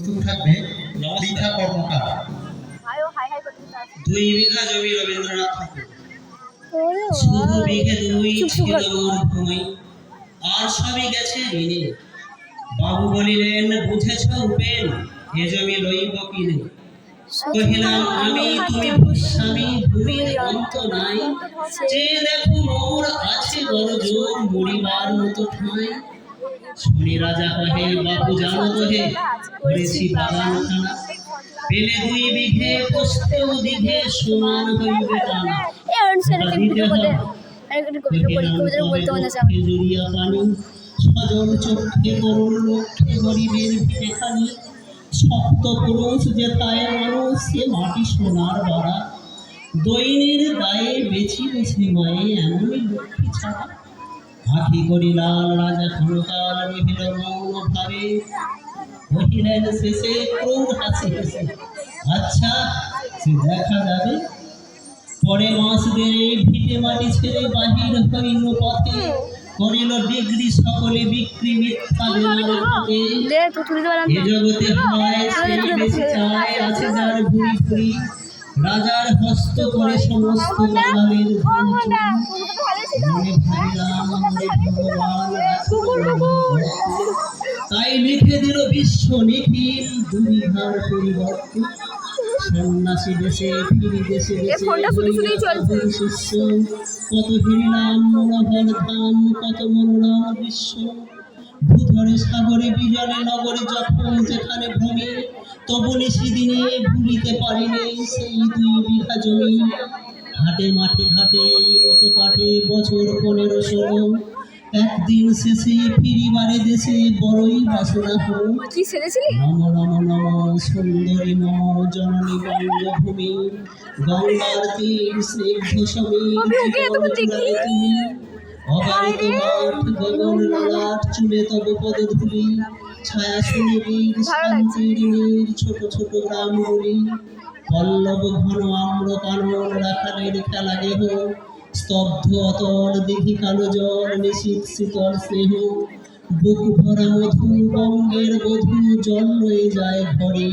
প্রথম থাকবে পৃথা কর্মকার দুই বিঘা জমি রবীন্দ্রনাথ ঠাকুর। ওরে শুধু বিঘে দুই ছিল। ভূমি। আর সবই গেছে ঋণে। বাবু বলিলেন বুঝেছ উপেন এ জমি লইব কিনে কহিলাম আমি তুমি ভূস্বামী ভূমির অন্ত নাই। যে দেখো মোর আছে বড় জোর মরিবার মতো ঠাঁই। শুনি রাজা কহে বাবু জানো তো হে করেছি বাগান খানা পেলে দুই বিঘে পোস্তেও দিঘে সমান হইবে টানা। পানি সজল করুণ লক্ষ্যে গরিবের সপ্ত পুরুষ মানুষ সে মাটি সোনার বাড়া দৈনের দায়ে বেছি বেছি মায়ে এমনই লক্ষ্মী ছাড়া আখি করি লাল রাজা ক্ষণকাল রহিল মৌন ভাবে। কহিলেন শেষে ক্রৌর হাসি হেসে? আচ্ছা সে দেখা যাবে। পরে মাস দেড়ে ভিটে মাটি ছেড়ে বাহির হইল পথে। করিল ডিগ্রি সকলে বিক্রি মিথ্যা এ জগতে হয় বেশি চায় আছে যার ভুরি ভুরি রাজার হস্ত করে সমস্ত ভগবান আছে তাই লিখে দিল বিশ্ব নিখিল দুবিধার পরিবর্তন সন্ন্যাসী দেশে ফিরি দেশে শিষ্য। কত ফিরিলাম মনোহর ধাম কত মনোরম দৃশ্য। ভূধরে সাগরে বিজলে নগরে যখন যেখানে ভূমি তবু নিশিদিনে ভুলিতে পারিনি সেই দুই বিঘা জমি। হাটে মাঠে ঘাটে মতো কাটে বছর পনেরো ষোলো। একদিন শেষে ফিরিবারে দেশে বড়ই বাসনা হল। নম নম নম সুন্দরী মম জননী বঙ্গভূমি। গঙ্গার তীর স্নিগ্ধ। তুমি অবারিত মাঠ গগন ললাট চুলে তব পদধূলি ছায়া সুনিবিড়। শান্তির নীর ছোট ছোট গ্রামগুলি। পল্লব ঘন আম্র কানন রাখালের খেলা গেহ স্তব্ধ অতল দিঘি কালো জল নিশীত শীতল স্নেহ। বুক ভরা মধু বঙ্গের বধু জল রয়ে যায় ঘরে।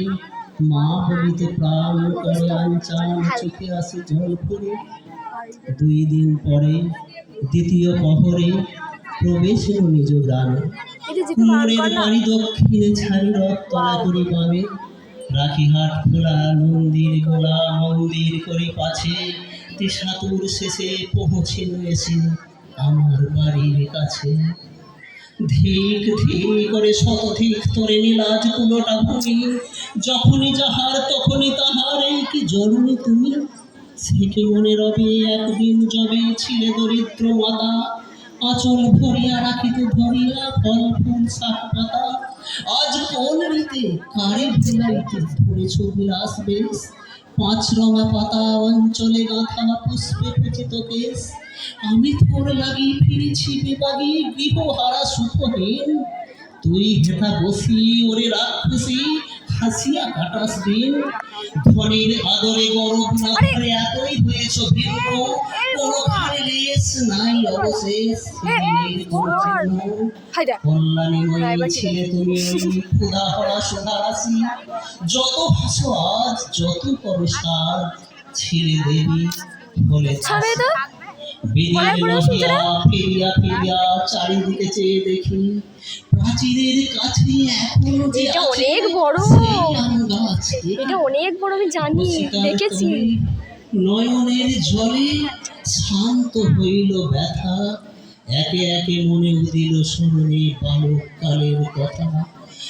মা বলিতে প্রাণ করে আনচান চোখে আসে জল পড়ে দুই দিন পরে দ্বিতীয় প্রহরে প্রবেশ নিজ গ্রামে। কুমোরের বাড়ি দক্ষিণে ছাড়ি রথ তলা করি পাবে রাখিহাট খোলা মন্দির গোলা মন্দির করি পাছে তে সাতুর শেষে পৌঁছিল এসে আমার বাড়ির কাছে। ধিক ধিক করে শতধিক তোরে নীলাজ কুলোটা ভূমি যখনই যাহার তখনই তাহার। এই কি জন্মে তুমি? একদিন যবে ছিলে দরিদ্র মাতা আচল ভরিয়া রাখিতে ফল, ফুল, শাক পাতা। আজ কোন রীতে, কারে ভুলাইতে ধরেছ বেশ? পাঁচ রঙা পাতা, অঞ্চলে গাঁথা পুষ্পে খচিত কেশ। আমি তোর লাগি ফিরেছি বেবাগি গৃহহারা সুখহীন। তুই হেথা বসি, ওরে রাক্ষসী হাসিয়া কাটাস দিন। ধনের আদরে গরব না করে এতই হয়েছ ভিন্ন কোনো খানে লেস নাই অবশেষ কল্যাণী ছিলে তুমি ক্ষুধা হরা সুধা রাশি যত হাসো আজ যত করো সাজ ছেড়ে দেবী বলে ছাড়ে তো বিদির অনেক বড় শুনছে নহিয়া ফিরিয়া ফিরিয়া চারিদিকে চেয়ে দেখি প্রাচীরের কাছে এখনও এটা অনেক বড়। এটা অনেক বড় আমি জানি দেখেছি। নয়নের জলে শান্ত হইল ব্যথা। একে একে মনে উদিল স্মরণে বালককালের কথা।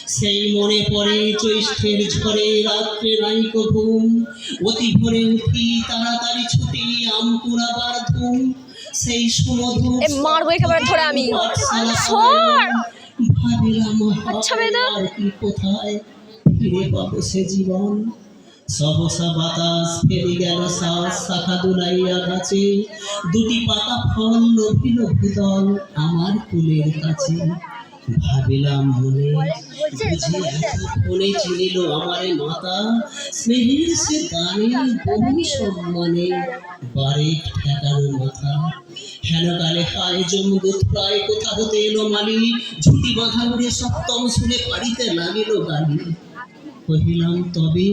সেই মনে পড়ে জ্যৈষ্ঠের ঝড়ে রাত্রে নাইক ঘুম অতি ভোরে উঠি তাড়াতাড়ি ছুটি আম কুড়াবার ধুম। সেই সুমধু মারবো একেবারে ধরে আমি। ভাবিলাম আচ্ছা বেদা। আর কি কোথায়? ফিরে পাবো সে জীবন। সহসা বাতাস ফেরি গেল শ্বাস শাখা দুলাইয়া গাছে। দুটি পাতা ফল লভিল ভূদল আমার কুলের কাছে। ভাবিলাম মনে। এতক্ষণে চিনিল আমারে মাতা। স্নেহের সে গানে বহু সম্মানে বারেক ঠেকানো মাথা। হেন কালে হায় জমদূত প্রায় কোথা হতে এলো মালি। ঝুটি বাঁধা উড়ে সপ্তম শুনে পাড়িতে লাগিল গালি। কহিলাম তবে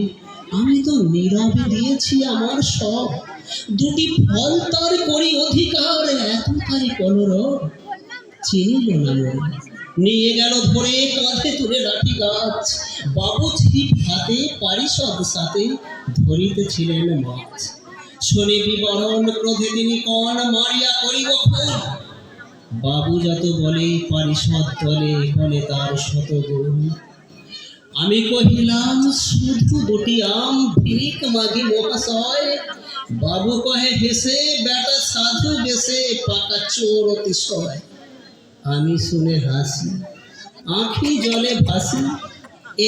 আমি তো নীরবে দিয়েছি আমার সব। দুটি ফল তার করি অধিকার এত তারি কলর চিনিল না মনে। নিয়ে গেল ধরে কাঁধে তুলে লাঠি গাছ। বাবু ছিপ হাতে পারিষদ সাথে ধরিতেছিলেন মাছ। শনি বিবরণ, ক্রোধে তিনি কন মারিয়া করিব বাবু যত বলে, পারিষদ দলে বলে তার শতগুণ। আমি কহিলাম, শুধু দুটি আম ভিক মাগি মহাশয়। বাবু কহে, হেসে বেটা সাধু বেসে পাকা চোর অতিশয়। আমি শুনে হাসি, আঁখি জলে ভাসি,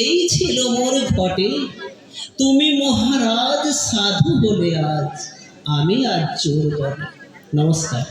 এই ছিল মোর ঘটে তুমি মহারাজ, সাধু বলে আজ আমি আজ চোর বলে নমস্কার।